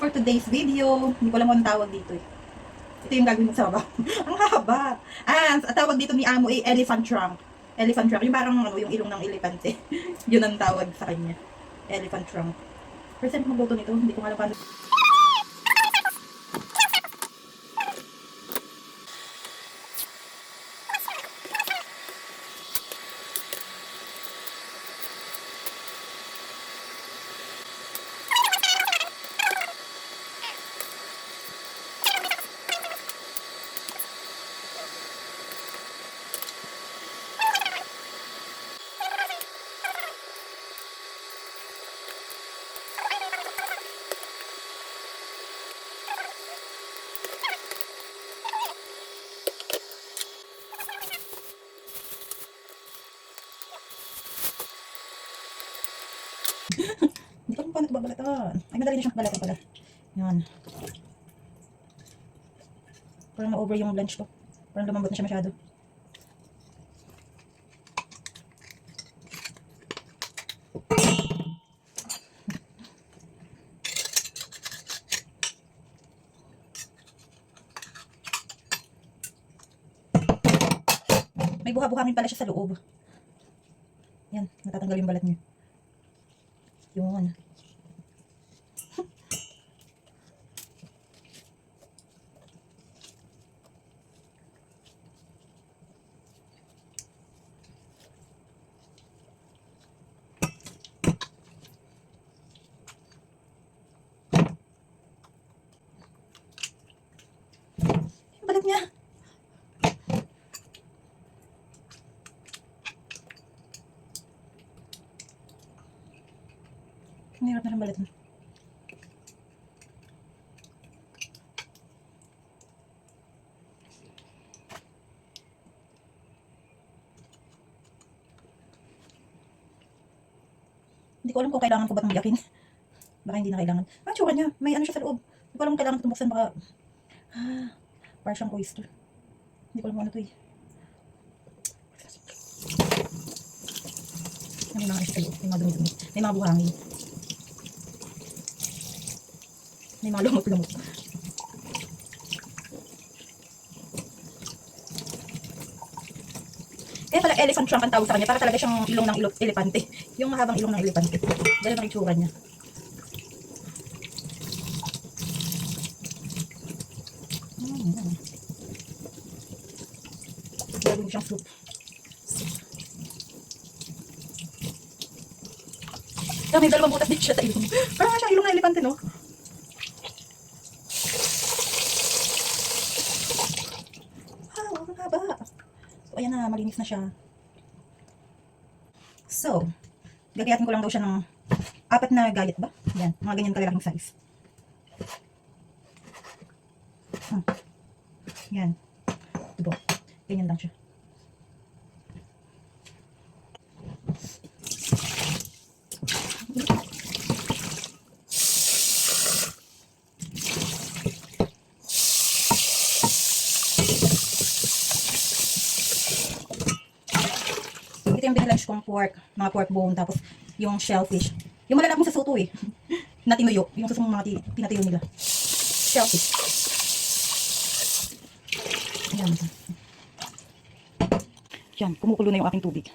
for today's video. Hindi ko alam ang tawag dito eh. Ito yung gagawin sa baba. ang haba. Ah, ang tawag dito ni Amo ay elephant trunk. Elephant trunk. Yung parang ano, yung ilong ng elepante. Yun ang tawag sa kanya. Elephant trunk. First time magluto nito. Hindi ko alam paano. Hindi ko alam paano ito babalatan. Ay, madali na siyang balatan pala. Yan. Parang na-over yung lunch ko. Parang lumambot na siya masyado. May buha-buhangin pala siya sa loob. Yan, natatanggal yung balat niya. Yun. Balat niya. Ang hirap na ng. Hindi ko alam kung kailangan ko ba itong biyakin. Baka hindi na kailangan. Ang tsura niya. May ano siya sa loob. Hindi ko alam kailangan itong buksan. Baka... Ah, parang siyang oyster. Hindi ko alam kung ano ito eh. May mga ano siya sa loob. May mga dumi-dumi. May mga buhangin. May mga lumot-lumot. Kaya pala elephant trunk ang tawag sa kanya. Para talaga siyang ilong ng ilo- elepante. Yung mahabang ilong ng elepante. Dahil ang itsura niya. Mm. Gagawin siyang soup. Kaya dalawang butas din siya sa ilong. Parang nga siyang ilong ng elepante, no? Wow, ang haba. So, ayan na, malinis na siya. So, gagayatin ko lang daw siya ng apat na gayat ba? Yan, mga ganyan kalalaking size. Hmm. Yan. Ito. Ganyan lang siya. Yung binilunch kong pork, mga pork bone, tapos yung shellfish. Yung malalapong sa soto eh. na tinuyo. Yung susong mga ti- pinatuyo nila. Shellfish. Ayan. Yan, kumukulo na yung aking tubig.